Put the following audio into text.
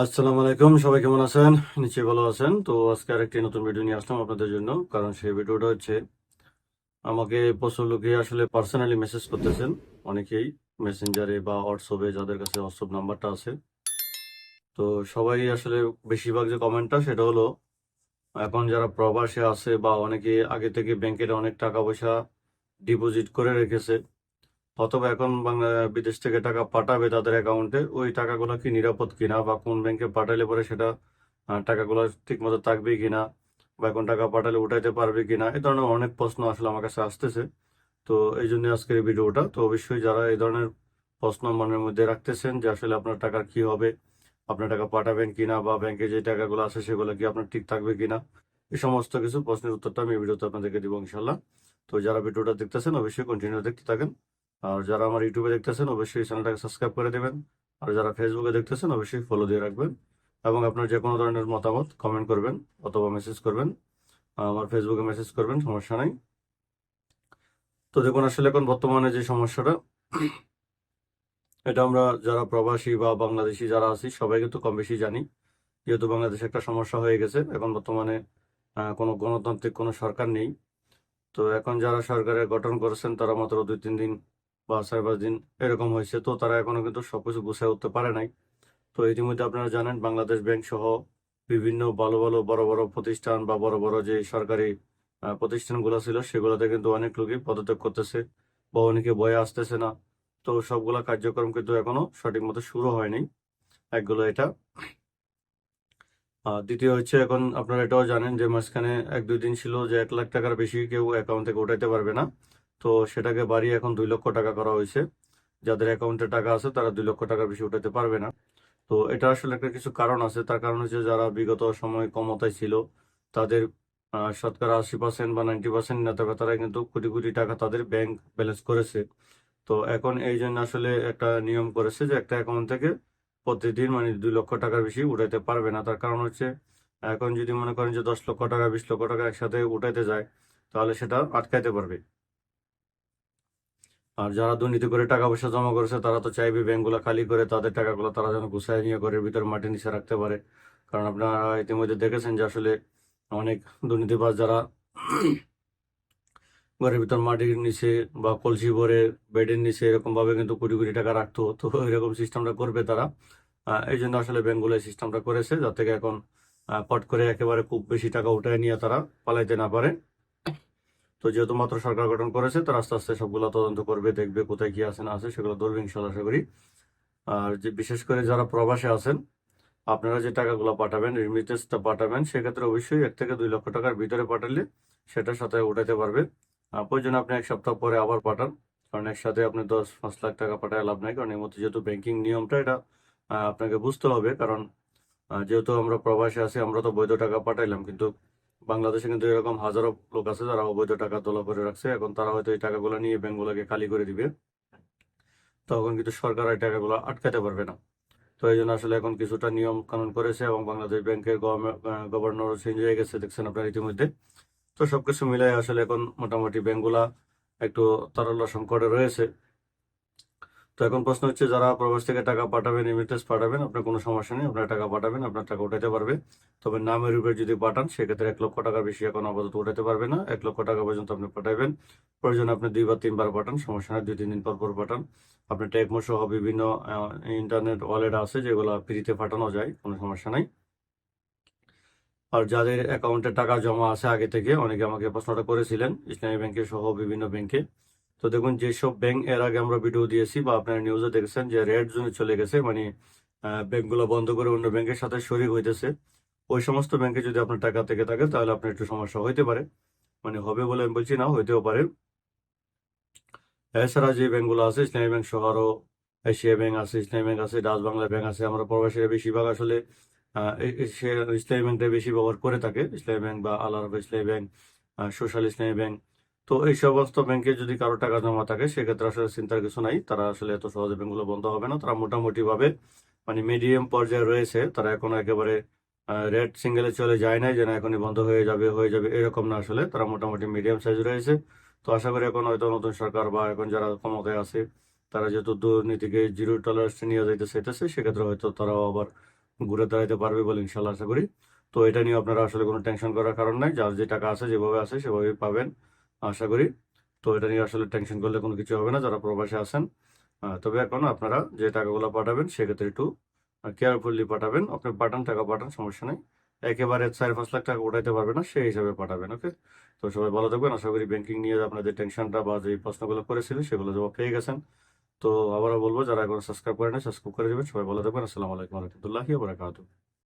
আসসালামু আলাইকুম, সবাই কেমন আছেন? নিশ্চয়ই ভালো আছেন। তো আজকে আরেকটি নতুন ভিডিও নিয়ে আসলাম আপনাদের জন্য, কারণ সেই ভিডিওটা হচ্ছে, আমাকে প্রচুর লোকে আসলে পার্সোনালি মেসেজ করতেছেন, অনেকেই মেসেঞ্জারে বা হোয়াটসঅ্যাপে যাদের কাছে হোয়াটসঅ্যাপ নাম্বারটা আছে। তো সবাই আসলে বেশিরভাগ যে কমেন্টটা সেটা হলো, এখন যারা প্রবাসে আছে বা অনেকে আগে থেকে ব্যাংকের অনেক টাকা পয়সা ডিপোজিট করে রেখেছে অথবা এখন বাংলা বিদেশ থেকে টাকা পাঠাবে তাদের অ্যাকাউন্টে ওই টাকাগুলো কি নিরাপদ কিনা বা কোন ব্যাংকে পাঠালে পরে সেটা টাকাগুলো ঠিক মতো থাকবে কিনা বা এখন টাকা পাঠালে উঠাইতে পারবে কিনা, এ ধরনের অনেক প্রশ্ন আসলে আমার কাছে আসতেছে। তো এই জন্য আজকের এই ভিডিওটা। তো অবশ্যই যারা এই ধরনের প্রশ্ন মনের মধ্যে রাখতেছেন যে আসলে আপনার টাকার কি হবে, আপনার টাকা পাঠাবেন কিনা বা ব্যাংকে যে টাকাগুলো আছে সেগুলো কি আপনার ঠিক থাকবে কিনা এই সমস্ত কিছু প্রশ্নের উত্তরটা আমি এই ভিডিওতে আপনাদেরকে দিব ইনশাল্লাহ তো যারা ভিডিওটা দেখতেছেন অবশ্যই কন্টিনিউ দেখতে থাকেন। আর যারা আমার ইউটিউবে দেখতেছেন, অবশ্যই চ্যানেলটাকে সাবস্ক্রাইব করে দেবেন। আর যারা ফেসবুকে দেখতেছেন, অবশ্যই ফলো দিয়ে রাখবেন। এবং আপনার যে কোনো ধরনের মতামত কমেন্ট করবেন অথবা মেসেজ করবেন। আমার ফেসবুকে মেসেজ করবেন, সমস্যা নাই। তো দেখুন, আসলে এখন বর্তমানে যে সমস্যাটা, এটা আমরা যারা প্রবাসী বা বাংলাদেশি যারা আছি, সবাই কিন্তু কম বেশি জানি। যেহেতু বাংলাদেশে একটা সমস্যা হয়ে গেছে, এখন বর্তমানে কোনো গণতান্ত্রিক কোনো সরকার নেই। তো এখন যারা সরকারের গঠন করেছেন, তারা মাত্র দুই তিন দিন বা চার পাঁচ দিন এরকম হয়েছে, তো তারা এখনও কিন্তু সবকিছু গুছিয়ে উঠতে পারে নাই। তো ইতিমধ্যে আপনারা জানেন, বাংলাদেশ ব্যাংক সহ বিভিন্ন ভালো ভালো বড় বড় প্রতিষ্ঠান বা বড় বড় যে সরকারি প্রতিষ্ঠানগুলো ছিল, সেগুলোতে কিন্তু অনেক লোকই পদত্যাগ করতেছে বা অনেকে বয়ে আসতেছে না। তো সবগুলা কার্যক্রম কিন্তু এখনও সঠিক মতো শুরু হয়নি। একগুলো এটা। দ্বিতীয় হচ্ছে, এখন আপনারা এটাও জানেন যে মাঝখানে এক দুই দিন ছিল যে এক লাখ টাকার বেশি কেউ অ্যাকাউন্ট থেকে উঠাইতে পারবে না। তো সেটাকে বাড়িয়ে এখন দুই লক্ষ টাকা করা হয়েছে। যাদের অ্যাকাউন্টে টাকা আছে, তারা দুই লক্ষ টাকার বেশি উঠাতে পারবে না। তো এটা আসলে একটা কিছু কারণ আছে। তার কারণ হচ্ছে যারা বিগত সময় ক্ষমতায় ছিল, তাদের শতকরা আশি পার্সেন্ট বা নাইনটি পার্সেন্ট নেতা তারা কিন্তু কোটি কোটি টাকা তাদের ব্যাংক ব্যালেন্স করেছে। তো এখন এই জন্য আসলে একটা নিয়ম করেছে যে একটা অ্যাকাউন্ট থেকে প্রতিদিন মানে দুই লক্ষ টাকার বেশি উঠাইতে পারবে না। তার কারণ হচ্ছে, এখন যদি মনে করেন যে দশ লক্ষ টাকা, বিশ লক্ষ টাকা একসাথে উঠাইতে যায়, তাহলে সেটা আটকাইতে পারবে। আর যারা দুর্নীতি করে টাকা পয়সা জমা করেছে, তারা তো চাইবে ব্যাংকগুলো খালি করে তাদের টাকাগুলো তারা যেন গুছাই নিয়ে ঘরের ভিতরে মাটির নিচে রাখতে পারে। কারণ আপনারা ইতিমধ্যে দেখেছেন যে আসলে অনেক দুর্নীতিবাজ যারা ঘরের ভিতর মাটির নিচে বা কলসি ভরে বেডের নিচে এরকমভাবে কিন্তু কোটি কোটি টাকা রাখতো, তো এরকম সিস্টেমটা করবে তারা। এই জন্য আসলে ব্যাংকগুলো এই সিস্টেমটা করেছে, যার থেকে এখন পট করে একেবারে খুব বেশি টাকা উঠায় নিয়ে তারা পালাইতে না পারে। তো যেহেতু মাত্র সরকার গঠন করেছে তারা আস্তে আস্তে সবগুলো তদন্ত করবে, দেখবে কোথায় কি আছে, না আছে, সেগুলো ধরবে ইনশাল্লাহ আশা করি। আর যে বিশেষ করে যারা প্রবাসে আছেন, আপনারা যে টাকাগুলো পাঠাবেন রিমিটেন্সটা পাঠাবেন, সেক্ষেত্রে অবশ্যই এক থেকে দুই লক্ষ টাকার ভিতরে পাঠালে সেটার সাথে উঠাতে পারবে। প্রয়োজন আপনি এক সপ্তাহ পরে আবার পাঠান, কারণ একসাথে আপনি দশ, পাঁচ লাখ টাকা পাঠায় লাভ নাই, কারণ এর মধ্যে যেহেতু ব্যাংকিং নিয়মটা, এটা আপনাকে বুঝতে হবে, কারণ যেহেতু আমরা প্রবাসে আছি, আমরা তো বৈধ টাকা পাঠাইলাম, কিন্তু বাংলাদেশে কিন্তু এরকম হাজারো লোক আছে যারা অবৈধ টাকা তোলা করে রাখছে। এখন তারা হয়তো এই টাকাগুলো নিয়ে ব্যাংকগুলোকে খালি করে দিবে। তখন কিন্তু সরকার এই টাকাগুলো আটকাতে পারবে না। তো এই জন্য আসলে এখন কিছুটা নিয়ম কানুন করেছে এবং বাংলাদেশ ব্যাংকের গভর্নর চেঞ্জ হয়ে গেছে, দেখছেন আপনার ইতিমধ্যে। তো সবকিছু মিলাই আসলে এখন মোটামুটি ব্যাংকগুলা একটু তারল্য সংকটে রয়েছে। তো এখন প্রশ্ন হচ্ছে, যারা প্রবাস থেকে টাকা পাঠাবেন রেমিটেন্স পাঠাবেন, আপনার কোনো সমস্যা নেই, আপনার টাকা পাঠাবেন, আপনার টাকা উঠাতে পারবে। তবে নামের উপরে যদি পাঠান, সেক্ষেত্রে এক লক্ষ টাকার বেশি এখন আপাতত উঠাতে পারবে না। এক লক্ষ টাকা পর্যন্ত আপনি পাঠাবেন প্রয়োজন আপনি দুইবার তিনবার পাঠান, সমস্যা নেই, দুই, তিন দিন পর পর পাঠান। আপনি টেকমো সহ বিভিন্ন ইন্টারনেট ওয়ালেট আছে, যেগুলো ফ্রিতে পাঠানো যায়, কোনো সমস্যা নাই। আর যাদের অ্যাকাউন্টে টাকা জমা আছে আগে থেকে, অনেকে আমাকে প্রশ্নটা করেছিলেন, ইসলামী ব্যাংকে সহ বিভিন্ন ব্যাংকে। তো দেখুন, যেসব ব্যাংক এর আগে আমরা ভিডিও দিয়েছি বা আপনারা নিউজে দেখেছেন যে রেড জোনে চলে গেছে মানে ব্যাংকগুলো বন্ধ করে অন্য ব্যাংকের সাথে শরিক হইতেছে। ওই সমস্ত ব্যাংকে যদি আপনার টাকা থেকে থাকে, তাহলে আপনার একটু সমস্যা হইতে পারে। মানে হবে বলে আমি বলছি না, হইতেও পারে। এছাড়া যে ব্যাংকগুলো আছে ইসলামী ব্যাংক সহ আরও এশিয়া ব্যাংক আছে ইসলামী ব্যাংক আছে ডাচ বাংলা ব্যাংক আছে, আমরা প্রবাসীরা বেশিরভাগ আসলে ইসলামী ব্যাংকটা বেশি ব্যবহার করে থাকে। ইসলামী ব্যাংক বা আল আরব ইসলামী ব্যাংক সোশ্যাল ইসলামী ব্যাংক তো এই সমস্ত ব্যাংকে যদি কারও টাকা জমা থাকে, সেক্ষেত্রে আসলে চিন্তার কিছু নাই। তারা আসলে এত সহজে ব্যাংকগুলো বন্ধ হবে না। তারা মোটামুটি ভাবে মানে মিডিয়াম পর্যায়ে রয়েছে। তারা এখন একেবারে রেড সিঙ্গেলে চলে যায় নাই যে না, এখনই বন্ধ হয়ে যাবে হয়ে যাবে, এরকম না আসলে। তারা মোটামুটি মিডিয়াম সাইজ রয়েছে। তো আশা করি এখন হয়তো নতুন সরকার বা এখন যারা ক্ষমতায় আছে, তারা যেহেতু দুর্নীতিকে জিরো টলারেন্স নিয়ে যাইতে চাইতেছে সেক্ষেত্রে হয়তো তারাও আবার ঘুরে দাঁড়াতে পারবে বলে ইনশাল্লাহ আশা করি। তো এটা নিয়ে আপনারা আসলে কোনো টেনশন করার কারণ নাই। যার যে টাকা আছে, যেভাবে আছে, সেভাবেই পাবেন। আশা করি। তো এটা নিয়ে আসলে টেনশন করলে কোনো কিছু হবে না যারা প্রবাসে আহ, তবে এখন আপনারা যে টাকাগুলো পাঠাবেন সেক্ষেত্রে একটু কেয়ারফুলি পাঠাবেন। আপনি পাঠান টাকা পাঠান সমস্যা নেই। একেবারে চার পাঁচ লাখ টাকা উঠাইতে পারবে না সেই হিসাবে পাঠাবেন ওকে তো সবাই ভালো থাকবেন। আশা করি ব্যাংকিং নিয়ে আপনাদের টেনশনটা বা যে প্রশ্নগুলো করেছিলেন সেগুলো জবাব পেয়ে গেছেন। তো আবারও বলব যারা এখন সাবস্ক্রাইব করেন সাবস্ক্রাইব করে দেবেন। সবাই ভালো থাকবেন। আসসালামু আলাইকুম রহমতুল্লাহি